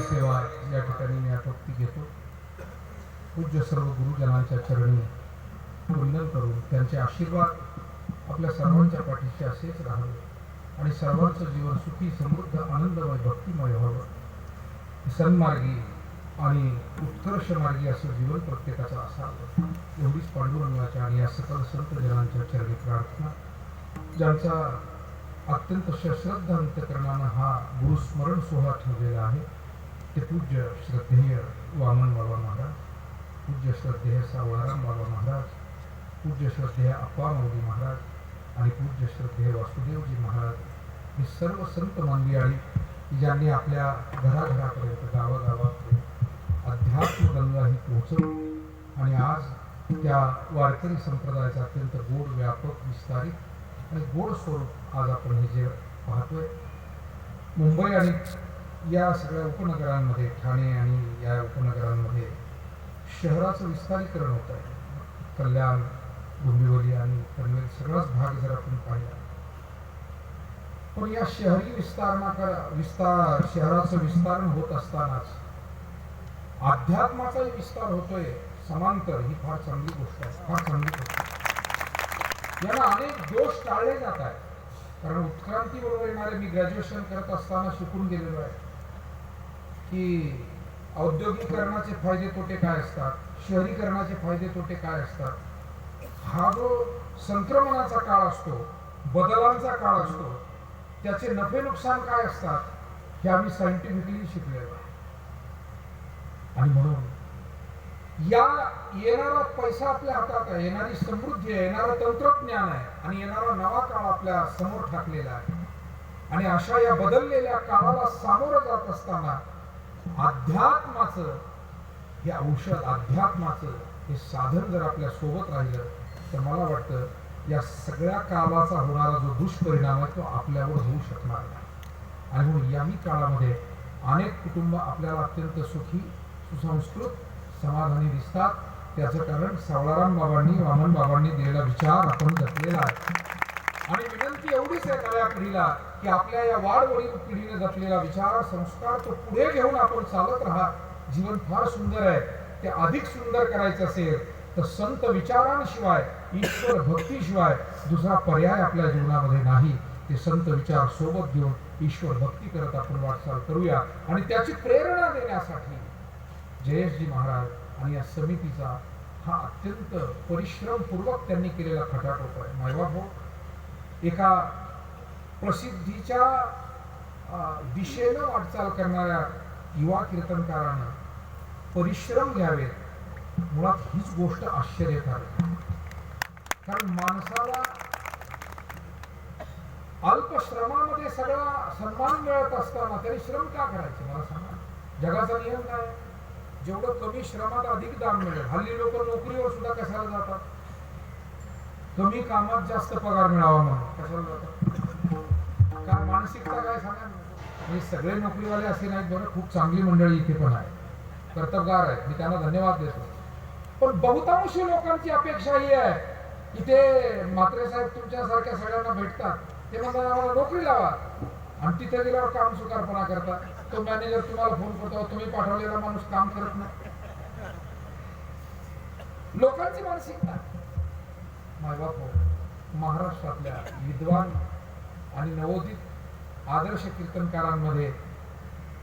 सेवा या ठिकाणी मी आटोपती घेतो पूज्य सर्व गुरुजनांच्या चरणी वंदन करून त्यांचे आशीर्वाद आपल्या सर्वांच्या पाठीशी असेच राहावे आणि सर्वांचं जीवन सुखी समृद्ध आनंदमय भक्तिमय व्हावं सन्मार्गी आणि उत्कर्ष मार्गी असं जीवन प्रत्येकाचं असावं. एवढीच पांडुरंगाच्या आणि या सकल संत जनांच्या चरणी प्रार्थना ज्यांचा अत्यंत सश्रद्ध अंत्यकरणानं हा गुरुस्मरण सोहळा ठेवलेला आहे ते पूज्य श्रद्धेय वामन बाबा महाराज पूज्य श्रद्धेय सावळाराम बाबा महाराज पूज्य श्रद्धेय अप्पा मोदी महाराज आणि पूज्य श्रद्धेय वासुदेवजी महाराज हे सर्व संत मंडळी आणि ज्यांनी आपल्या घराघरापर्यंत गावागावापर्यंत अध्यात्म गंगा ही आणि आज त्या वारकरी संप्रदायाचा अत्यंत गोड व्यापक विस्तारित आणि गोड स्वरूप आज आपण हे जे पाहतोय. मुंबई आणि या सगळ्या उपनगरांमध्ये ठाणे आणि या उपनगरांमध्ये शहराचं विस्तारीकरण होत आहे. कल्याण डोंबिवली आणि पनवेल सगळाच भाग जर आपण पाहिला. पण या शहरी विस्तारणाकर विस्तार शहराचं विस्तारण होत असतानाच अध्यात्माचा विस्तार होतोय समांतर ही फार चांगली गोष्ट आहे फार चांगली गोष्ट आहे. याला अनेक दोष टाळले जात आहेत. कारण उत्क्रांती बरोबर येणारे मी ग्रॅज्युएशन करत असताना शिकून गेलेलो आहे की औद्योगिकरणाचे फायदे तोटे काय असतात शहरीकरणाचे फायदे तोटे काय असतात? हा जो संक्रमणाचा काळ असतो बदलांचा काळ असतो त्याचे नफे नुकसान काय असतात हे आम्ही सायंटिफिकली शिकलेलो आहे. आणि म्हणून या येणारा पैसा आपल्या हातात आहे येणारी समृद्धी आहे येणारं तंत्रज्ञान आहे आणि येणारा नवा काळ आपल्यासमोर टाकलेला आहे. आणि अशा या बदललेल्या काळाला सामोरं जात असताना अध्यात्माचं हे औषध अध्यात्माचं हे साधन जर आपल्यासोबत राहिलं तर मला वाटतं या सगळ्या काळाचा होणारा जो दुष्परिणाम आहे तो आपल्यावर होऊ शकणार नाही. आणि म्हणून याही काळामध्ये अनेक कुटुंब आपल्याला अत्यंत सुखी सुसंस्कृत समाधानी दिसतात. त्याचं कारण सावळाराम बाबांनी वामन बाबांनी दिलेला विचार आपण जपलेला आहे. आणि विनंती एवढीच आहे नव्या पिढीला की आपल्या या वाढवडील पिढीने जपलेला विचार संस्कार तो पुढे घेऊन आपण चालत राहा. जीवन फार सुंदर आहे. ते अधिक सुंदर करायचं असेल तर संत विचारांशिवाय ईश्वर भक्तीशिवाय दुसरा पर्याय आपल्या जीवनामध्ये नाही. ते संत विचार सोबत घेऊन ईश्वर भक्ती करत आपण वाटचाल करूया. आणि त्याची प्रेरणा देण्यासाठी जयेशजी महाराज आणि या समितीचा हा अत्यंत परिश्रमपूर्वक त्यांनी केलेला खटाटोप आहे. मायबाप भाऊ? एका प्रसिद्धीच्या अं, दिशेनं वाटचाल करणाऱ्या युवा कीर्तनकारानं परिश्रम घ्यावेत. मुळात हीच गोष्ट आश्चर्यकारक कारण माणसाला अल्प श्रमामध्ये सगळा सन्मान मिळत असताना तरी श्रम का करायचे? मला सांगा. जगाचा नियम काय? आहे? जेवढं कमी श्रमात अधिक दाम मिळेल हल्ली लोक नोकरीवर सुद्धा कशाला जातात? कमी कामात जास्त पगार मिळावा म्हणून. कशाला जातात? काय मानसिकता काय सांगा? मी सगळे नोकरीवाले असे नाहीत बरं खूप चांगली मंडळी इथे पण आहे कर्तबगार आहेत. मी त्यांना धन्यवाद देतो. पण बहुतांशी लोकांची अपेक्षा ही आहे. इथे ते म्हात्रे साहेब तुमच्यासारख्या सगळ्यांना भेटतात. ते म्हणतात आम्हाला नोकरी लावा. आणि तिथे गेल्यावर काम सुकारपणा करता तो मॅनेजर तुम्हाला फोन करतो तुम्ही पाठवलेला माणूस काम करत नाही. लोकांची मानसिकता. मायबाप हो महाराष्ट्रातल्या विद्वान आणि नवोदित आदर्श कीर्तनकारांमध्ये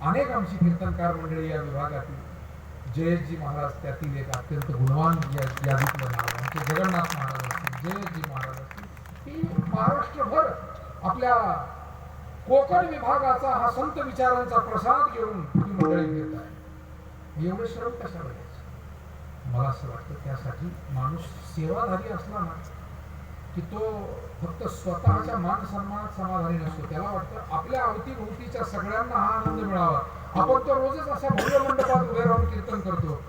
अनेक आमची कीर्तनकार मंडळी या विभागातील जयजी महाराज त्यातील एक अत्यंत गुणवान या यादीतलं नाव आहे. आमचे जगन्नाथ महाराज असतील जयजी महाराज असतील ही महाराष्ट्रभर आपल्या कोकण विभागाचा हा संत विचारांचा प्रसाद घेऊन ती मंडळी घेत आहे. एवढे श्रम कशाला घ्यायचे मला असं वाटतं त्यासाठी माणूस सेवाधारी असला ना की तो फक्त स्वतःच्या मान सन्मानात समाधानी नसतो. त्याला वाटतं आपल्या अवतीभोवतीच्या सगळ्यांना हा आनंद मिळावा. आपण तर रोजच अशा भव्य मंडपात उभे राहून कीर्तन करतो.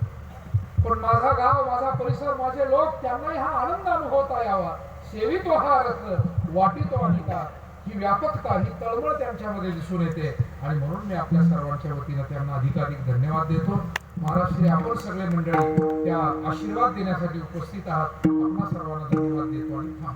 पण माझा गाव माझा परिसर माझे लोक त्यांनाही हा आनंद अनुभवता यावा. सेवितो हा रत्न वाटितो का ही व्यापकता ही तळमळ त्यांच्यामध्ये दिसून येते. आणि म्हणून मी आपल्या सर्वांच्या वतीनं त्यांना अधिकाधिक धन्यवाद देतो. महाराष्ट्रीय आपण सगळे मंडळी त्या आशीर्वाद देण्यासाठी उपस्थित आहात. आपणा सर्वांना धन्यवाद देतो आणि थांब.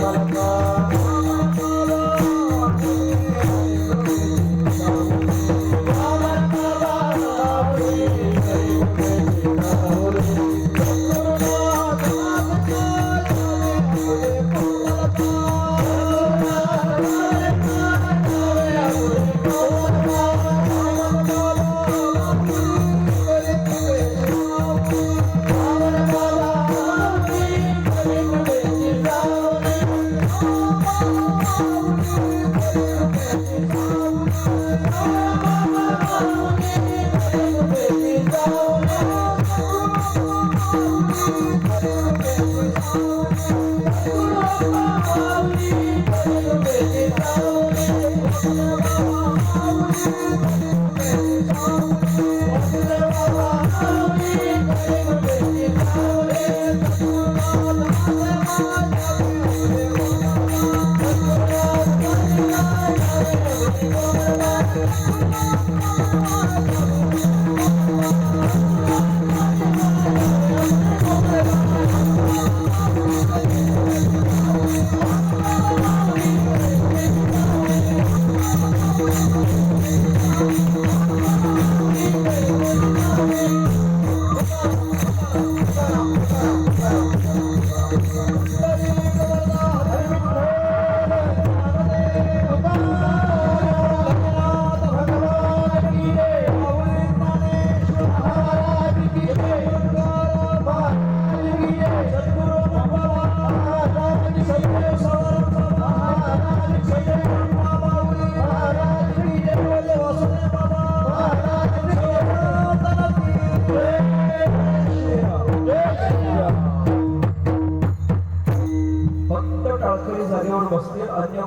फक्त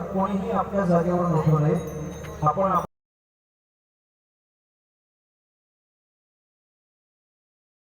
कोणीही आपल्या जागेवर उठू नये. आपण